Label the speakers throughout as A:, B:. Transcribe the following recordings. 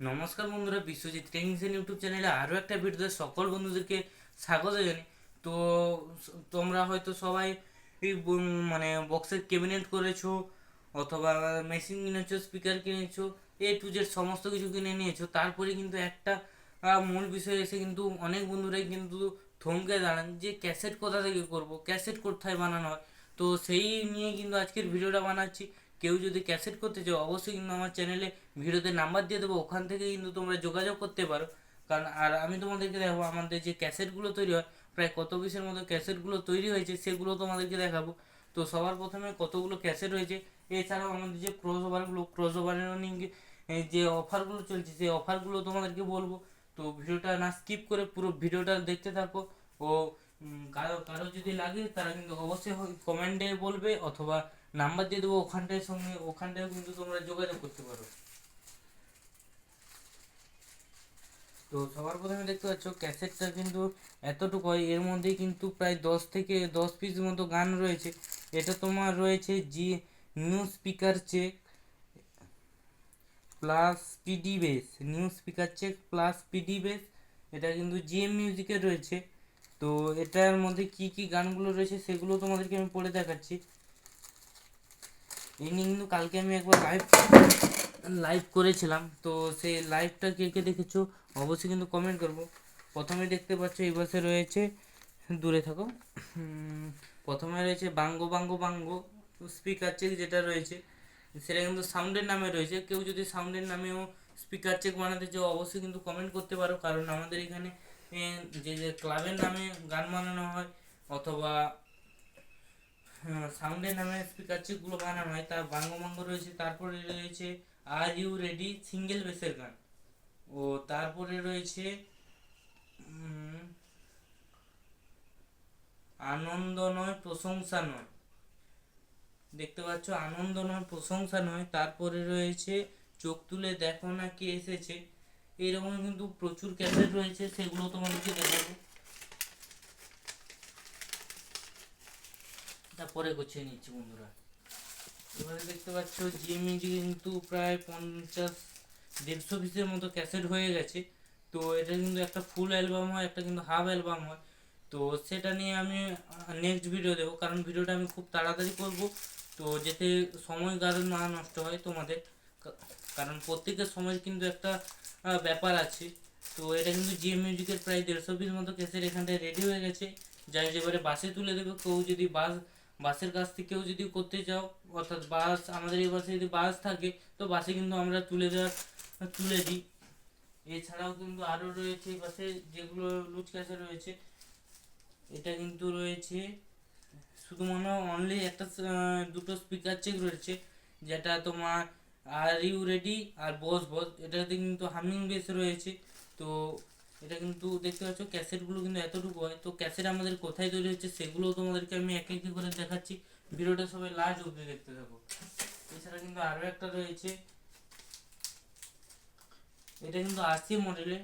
A: নমস্কার বন্ধুরা, Biswajit technical YouTube চ্যানেলে আরও একটা ভিডিওতে সকল বন্ধুদেরকে স্বাগত জানাই। তো, তোমরা হয়তো সবাই মানে বক্সের ক্যাবিনেট করেছ, অথবা মেশিন কিনেছো স্পিকার কিনেছো এ টু জেড সমস্ত কিছু কিনে নিয়েছো, তারপরে কিন্তু একটা মূল বিষয় এসে কিন্তু অনেক বন্ধুরাই কিন্তু থমকে দাঁড়ান যে ক্যাসেট কোথা থেকে করব ক্যাসেট কোথায় বানানো হয়। তো সেই নিয়ে কিন্তু আজকের ভিডিওটা বানাচ্ছি। কেউ যদি ক্যাসেট করতে চাও, অবশ্যই কিন্তু আমার চ্যানেলে ভিডিওতে নাম্বার দিয়ে দেবো, ওখান থেকে কিন্তু তোমরা যোগাযোগ করতে পারো। কারণ, আর আমি তোমাদেরকে দেখাবো, আমাদের যে ক্যাসেটগুলো তৈরি হয়, প্রায় কত পিসের মতো ক্যাসেটগুলো তৈরি হয়েছে, সেগুলো তোমাদেরকে দেখাবো। তো সবার প্রথমে কতগুলো ক্যাসেট হয়েছে, এছাড়াও আমাদের যে ক্রস ওভারগুলো ক্রস ওভারের যে অফারগুলো চলছে, সেই অফারগুলো তোমাদেরকে বলব। তো ভিডিওটা না স্কিপ করে পুরো ভিডিওটা দেখতে থাকো, ও কারও কারও যদি লাগে, তারা কিন্তু অবশ্যই কমেন্টে বলবে, অথবা নাম্বার দিয়ে দেবো ওখানটার সঙ্গে, ওখানটায় কিন্তু তোমরা যোগাযোগ করতে পারো। তো সবার প্রথমে দেখতে পাচ্ছ, ক্যাসেটটা কিন্তু এতটুকু হয়, এর মধ্যেই কিন্তু প্রায় দশ থেকে দশ পিস মতো গান রয়েছে। এটা তোমার রয়েছে G new speaker check plus PD bass new speaker check plus PD bass এটা কিন্তু জিএম মিউজিকের রয়েছে। তো এটার মধ্যে কি কি গানগুলো রয়েছে সেগুলো তোমাদেরকে আমি পড়ে দেখাচ্ছি। এই নিয়ে কিন্তু কালকে আমি একবার লাইভ লাইভ করেছিলাম। তো সেই লাইভটা কে কে দেখেছ অবশ্যই কিন্তু কমেন্ট করব। প্রথমে দেখতে পাচ্ছ এই পাশে রয়েছে, দূরে থাকো। প্রথমে রয়েছে বাঙ্গো বাঙ্গো বাঙ্গো। স্পিকার চেক যেটা রয়েছে, সেটা কিন্তু সাউন্ডের নামে রয়েছে। কেউ যদি সাউন্ডের নামেও স্পিকার চেক বানাতে চাও, অবশ্যই কিন্তু কমেন্ট করতে পারো। কারণ আমাদের এখানে যে যে ক্লাবের নামে গান বানানো হয়, অথবা সাউন্ডের নামে স্পিকার চেকগুলো বানানো হয়, তার বাঙ্গ বাঙ্গ রয়েছে, তারপরে রয়েছে আর ইউ রেডি সিঙ্গেল বেসের গান। ও, তারপরে রয়েছে আনন্দ নয়, প্রশংসা নয়। দেখতে পাচ্ছ, আনন্দ নয়, প্রশংসা নয়। তারপরে রয়েছে, চোখ তুলে দেখো না কে এসেছে। এরকম কিন্তু প্রচুর ক্যাসেট রয়েছে, সেগুলো তোমাদেরকে দেখাবো। তারপরে গুছিয়ে নিচ্ছি বন্ধুরা। এবারে দেখতে পাচ্ছ জিএমইজি কিন্তু প্রায় পঞ্চাশ, দেড়শো পিসের মতো ক্যাসেট হয়ে গেছে। তো এটা কিন্তু একটা ফুল অ্যালবাম হয়, একটা কিন্তু হাফ অ্যালবাম হয়। তো সেটা নিয়ে আমি নেক্সট ভিডিও দেবো। কারণ ভিডিওটা আমি খুব তাড়াতাড়ি করব। তো যাতে সময় কারণ না নষ্ট হয় তোমাদের। কারণ প্রত্যেকের সময় কিন্তু একটা ব্যাপার আছে। তো এটা কিন্তু জিএম মিউজিকের প্রায় দেড়শো পিস মতো ক্যাসেট এখানটায় রেডি হয়ে গেছে। যাই এবারে বাসে তুলে দেবে, কেউ যদি বাস বাসের কাছ থেকেও যদি করতে চাও, অর্থাৎ বাস, আমাদের এই বাসে যদি বাস থাকে, তো বাসে কিন্তু আমরা তুলে দেওয়ার, তুলে দিই। এছাড়াও কিন্তু আরও রয়েছে বাসে যেগুলো লুজ রয়েছে, এটা কিন্তু রয়েছে শুধু মনে হয় অনলি একটা দুটো স্পিকার চেক রয়েছে, যেটা তোমার আর ইউ রেডি আর বস বস এটাতে কিন্তু হামিং বেস রয়েছে। তো এটা কিন্তু দেখতে পাচ্ছ, ক্যাসেটগুলো কিন্তু এতটুকু হয়। তো ক্যাসেট আমাদের কোথায় তৈরি হচ্ছে সেগুলোও তোমাদেরকে আমি এক এক করে দেখাচ্ছি। ভিডিওটা সবাই লাস্ট অবধি দেখতে থাকো। এছাড়া কিন্তু আরও একটা রয়েছে। এটা কিন্তু আরসিএফ মডেলে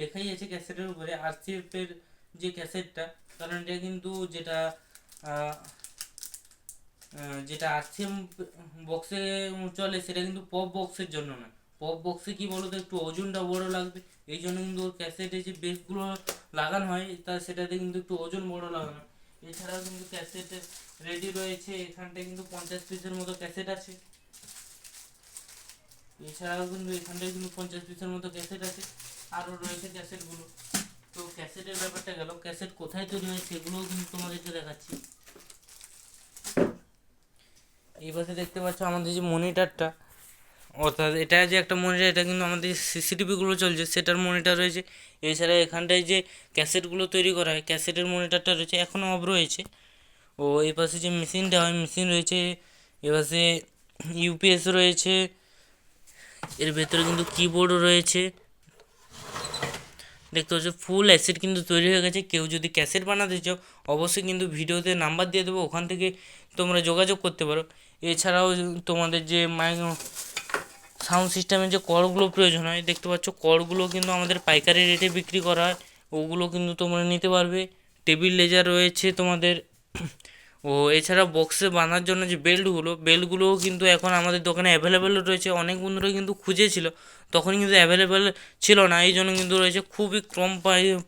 A: লেখাই আছে ক্যাসেটের উপরে আরসিএফ এর যে ক্যাসেটটা। কারণ এটা কিন্তু যেটা যেটা আরসিএম বক্সে চলে, সেটা কিন্তু পপ বক্সের জন্য না। পপ বক্সে কি বলতো, একটু ওজনটা বড় লাগবে। এই জন্য কিন্তু ওর ক্যাসেটে যে বেসগুলো লাগানো হয়, তা সেটাতে কিন্তু একটু ওজন বড় লাগানো এছাড়াও কিন্তু ক্যাসেট রেডি রয়েছে, এখানটায় কিন্তু পঞ্চাশ পিসের মতো ক্যাসেট আছে। এছাড়াও কিন্তু এখানটায় কিন্তু পঞ্চাশ পিসের মতো ক্যাসেট আছে। আরও রয়েছে ক্যাসেটগুলো তো ক্যাসেটের ব্যাপারটা গেল ক্যাসেট কোথায় তৈরি হয় সেগুলোও কিন্তু তোমাদেরকে দেখাচ্ছি। এই পাশে দেখতে পাচ্ছ আমাদের যে মনিটরটা অর্থাৎ এটা যে একটা মনিটর এটা কিন্তু আমাদের সিসিটিভিগুলো চলছে, সেটার মনিটর রয়েছে। এছাড়া এখানটায় যে ক্যাসেটগুলো তৈরি করা হয় ক্যাসেটের মনিটরটা রয়েছে এখনও অফ রয়েছে। ও, এই পাশে যে মেশিনটা হয় মেশিন রয়েছে, এ পাশে ইউপিএস রয়েছে, এর ভেতরে কিন্তু কিবোর্ডও রয়েছে। দেখতে পাচ্ছ ফুল অ্যাসেট কিন্তু তৈরি হয়ে গেছে। কেউ যদি ক্যাসেট বানাতে চাও, অবশ্যই কিন্তু ভিডিওতে নাম্বার দিয়ে দেবো, ওখান থেকে তোমরা যোগাযোগ করতে পারো। এছাড়াও তোমাদের যে মাই সাউন্ড সিস্টেমের যে করগুলো প্রয়োজন হয়, দেখতে পাচ্ছ করগুলো কিন্তু আমাদের পাইকারি রেটে বিক্রি করা হয়। ওগুলো কিন্তু তোমরা নিতে পারবে। টেবিল লেজার রয়েছে তোমাদের। ও, এছাড়া বক্সে বাঁধার জন্য যে বেল্টগুলো বেল্টগুলোও কিন্তু এখন আমাদের দোকানে অ্যাভেলেবেল রয়েছে। অনেক বন্ধুরা কিন্তু খুঁজেছিল, তখন কিন্তু অ্যাভেলেবেল ছিল না। এই জন্য কিন্তু রয়েছে খুবই কম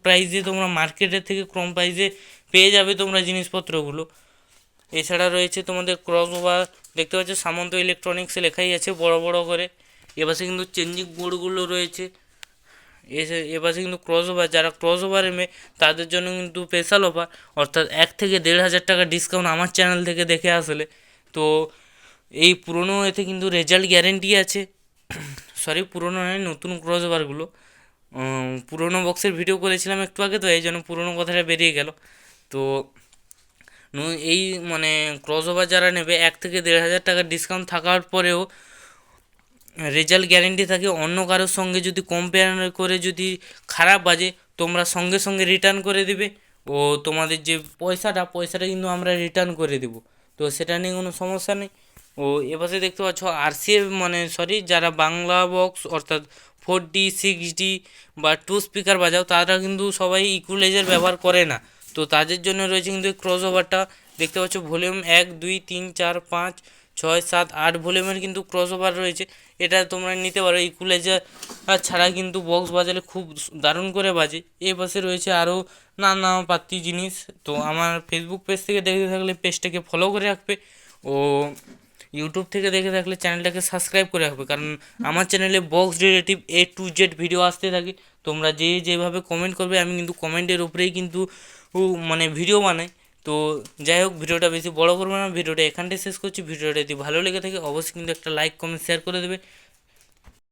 A: প্রাইসে তোমরা মার্কেটের থেকে কম প্রাইসে পেয়ে যাবে তোমরা জিনিসপত্রগুলো। এছাড়া রয়েছে তোমাদের ক্রস ওভার দেখতে পাচ্ছ সামন্ত ইলেকট্রনিক্সে লেখাই আছে বড় বড় করে। এপাশে কিন্তু চেঞ্জিং বোর্ডগুলো রয়েছে। এসে এপাশে কিন্তু ক্রস ওভার যারা ক্রস ওভারে মে তাদের জন্য কিন্তু স্পেশাল অফার অর্থাৎ এক থেকে দেড় হাজার টাকা ডিসকাউন্ট আমার চ্যানেল থেকে দেখে আসলে। তো এই পুরনো এতে কিন্তু রেজাল্ট গ্যারেন্টি আছে। সরি পুরনো নয়, নতুন ক্রস ওভারগুলো পুরনো বক্সের ভিডিও করেছিলাম একটু আগে তো, এই জন্য পুরনো কথাটা বেরিয়ে গেল। তো এই মানে ক্রস ওভার যারা নেবে, এক থেকে দেড় হাজার টাকার ডিসকাউন্ট থাকার পরেও রেজাল্ট গ্যারেন্টি থাকে, অন্য কারোর সঙ্গে যদি কম্পেয়ার করে যদি খারাপ বাজে, তোমরা সঙ্গে সঙ্গে রিটার্ন করে দিবে। ও তোমাদের যে পয়সাটা পয়সাটা কিন্তু আমরা রিটার্ন করে দেবো। তো সেটা নিয়ে কোনো সমস্যা নেই। ও এপাশে দেখতে পাচ্ছ আরসিএফ মানে সরি যারা বাংলা বক্স অর্থাৎ ফোর ডি সিক্স ডি বা টু স্পিকার বাজাও, তারা কিন্তু সবাই ইকুয়ালাইজার ব্যবহার করে না। তো তাদের জন্য রয়েছে কিন্তু ক্রস ওভারটা দেখতে পাচ্ছ ভলিউম এক, দুই, তিন, চার, পাঁচ ছয় সাত আট ভলিউমের কিন্তু ক্রস ওভার রয়েছে। এটা তোমরা নিতে পারো। ইকুয়ালাইজার ছাড়া কিন্তু বক্স বাজালে খুব দারুণ করে বাজে। এ পাশে রয়েছে আরও নানা পাত্তি জিনিস। তো আমার ফেসবুক পেজ থেকে দেখে থাকলে পেজটাকে ফলো করে রাখবে। ও ইউটিউব থেকে দেখে থাকলে চ্যানেলটাকে সাবস্ক্রাইব করে রাখবে। কারণ আমার চ্যানেলে box relative A to Z video আসতে থাকে। তোমরা যে যেভাবে কমেন্ট করবে, আমি কিন্তু কমেন্টের উপরেই কিন্তু মানে ভিডিও বানাই। তো যাই হোক, ভিডিওটা বেশি বড় করব না, ভিডিওটা এখানটাই শেষ করছি। ভিডিওটা যদি ভালো লেগে থাকে, অবশ্যই কিন্তু একটা লাইক কমেন্ট শেয়ার করে দেবে।